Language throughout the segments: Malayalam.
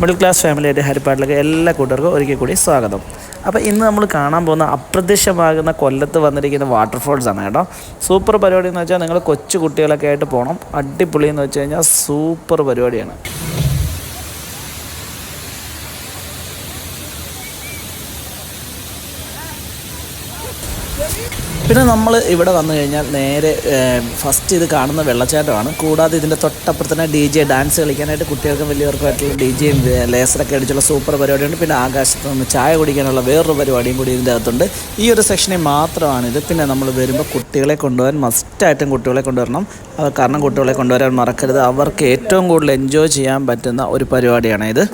മിഡിൽ ക്ലാസ് ഫാമിലിയായിട്ട് ഹരിപ്പാട്ടിലേക്ക് എല്ലാ കൂട്ടർക്കും ഒരിക്കൽ കൂടി സ്വാഗതം. അപ്പോൾ ഇന്ന് നമ്മൾ കാണാൻ പോകുന്ന അപ്രത്യക്ഷമാകുന്ന കൊല്ലത്ത് വന്നിരിക്കുന്ന വാട്ടർഫോൾസ് ആണ് കേട്ടോ. സൂപ്പർ പരിപാടി എന്ന് വെച്ചാൽ നിങ്ങൾ കൊച്ചു കുട്ടികളൊക്കെ ആയിട്ട് പോകണം അടിപൊളി എന്ന് വെച്ച് കഴിഞ്ഞാൽ സൂപ്പർ പരിപാടിയാണ്. പിന്നെ നമ്മൾ ഇവിടെ വന്നു കഴിഞ്ഞാൽ നേരെ ഫസ്റ്റ് ഇത് കാണുന്ന വെള്ളച്ചാട്ടമാണ്. കൂടാതെ ഇതിന്റെ തൊട്ടപ്പുറത്ത് തന്നെ ഡി ജെ ഡാൻസ് കളിക്കാനായിട്ട് കുട്ടികൾക്കും വലിയവർക്കുമായിട്ടുള്ള ഡി ജെയും ലേസറൊക്കെ അടിച്ചുള്ള സൂപ്പർ പരിപാടിയുണ്ട്. പിന്നെ ആകാശത്ത് നിന്ന് ചായ കുടിക്കാനുള്ള വേറൊരു പരിപാടിയും കൂടി ഇതിന്റെ അകത്തുണ്ട്. ഈ ഒരു സെക്ഷനിൽ മാത്രമാണിത്. പിന്നെ നമ്മൾ വരുമ്പോൾ കുട്ടികളെ കൊണ്ടുപോകാൻ മസ്റ്റായിട്ടും കുട്ടികളെ കൊണ്ടുവരണം. കാരണം കുട്ടികളെ കൊണ്ടുവരാൻ മറക്കരുത്. അവർക്ക് ഏറ്റവും കൂടുതൽ എൻജോയ് ചെയ്യാൻ പറ്റുന്ന ഒരു പരിപാടിയാണ് ഇത്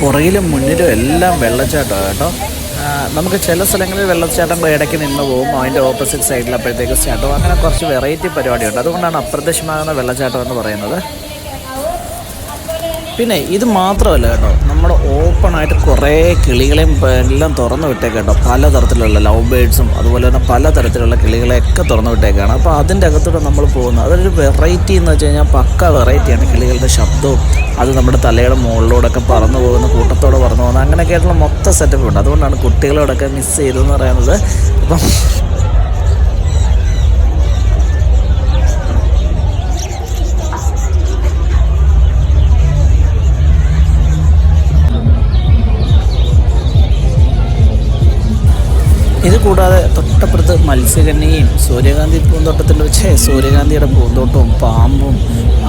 പുറകിലും മുന്നിലും എല്ലാം വെള്ളച്ചാട്ടമാണ് കേട്ടോ. നമുക്ക് ചില സ്ഥലങ്ങളിൽ വെള്ളച്ചാട്ടം ഇടയ്ക്ക് നിന്ന് പോകും അതിന്റെ ഓപ്പോസിറ്റ് സൈഡിൽ അപ്പോഴത്തേക്ക് സ്റ്റാർട്ടും അങ്ങനെ കുറച്ച് വെറൈറ്റി പരിപാടിയുണ്ട്. അതുകൊണ്ടാണ് അപ്രത്യക്ഷമാകുന്ന വെള്ളച്ചാട്ടം എന്ന് പറയുന്നത്. പിന്നെ ഇത് മാത്രമല്ല കേട്ടോ നമ്മുടെ ഓപ്പണായിട്ട് കുറേ കിളികളെയും എല്ലാം തുറന്നു വിട്ടേക്ക് കേട്ടോ. പലതരത്തിലുള്ള ലവ് ബേഡ്സും അതുപോലെ തന്നെ പലതരത്തിലുള്ള കിളികളെയൊക്കെ തുറന്നു വിട്ടേക്കാണ്. അപ്പോൾ അതിന്റെ അകത്തൂടെ നമ്മൾ പോകുന്നത്. അതൊരു വെറൈറ്റി എന്ന് വെച്ച് കഴിഞ്ഞാൽ പക്ക വെറൈറ്റിയാണ് കിളികളുടെ ശബ്ദവും. അത് നമ്മുടെ തലയുടെ മുകളിലൂടെയൊക്കെ പറന്നു പോകുന്ന കൂട്ടത്തോടെ പറന്നു അങ്ങനെയൊക്കെ ആയിട്ടുള്ള മൊത്തം സെറ്റപ്പ് ഉണ്ട്. അതുകൊണ്ടാണ് കുട്ടികളോടൊക്കെ മിസ് ചെയ്തതെന്ന് പറയുന്നത്. അപ്പം ഇത് കൂടാതെ തൊട്ടപ്പുറത്ത് മത്സ്യകന്യയും സൂര്യകാന്തി പൂന്തോട്ടത്തിന്റെ വെച്ച് സൂര്യകാന്തിയുടെ പൂന്തോട്ടവും പാമ്പും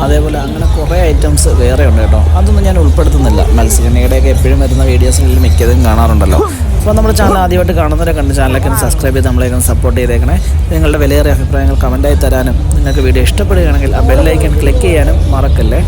അതേപോലെ അങ്ങനെ കുറേ ഐറ്റംസ് വേറെ ഉണ്ട് കേട്ടോ. അതൊന്നും ഞാൻ ഉൾപ്പെടുത്തുന്നില്ല. മത്സ്യകന്യയുടെയൊക്കെ എപ്പോഴും വരുന്ന വീഡിയോസിൽ മിക്കതും കാണാറുണ്ടല്ലോ. അപ്പോൾ നമ്മുടെ ചാനൽ ആദ്യമായിട്ട് കാണുന്നവരെ കണ്ട് ചാനലൊക്കെ ഒന്ന് സബ്സ്ക്രൈബ് ചെയ്ത് നമ്മളെ ഒന്ന് സപ്പോർട്ട് ചെയ്തേക്കണേ. നിങ്ങളുടെ വിലയേറിയ അഭിപ്രായങ്ങൾ കമന്റായി തരാനും നിങ്ങൾക്ക് വീഡിയോ ഇഷ്ടപ്പെടുകയാണെങ്കിൽ ആ ബെല്ലൈക്കൺ ക്ലിക്ക് ചെയ്യാനും മറക്കല്ലേ?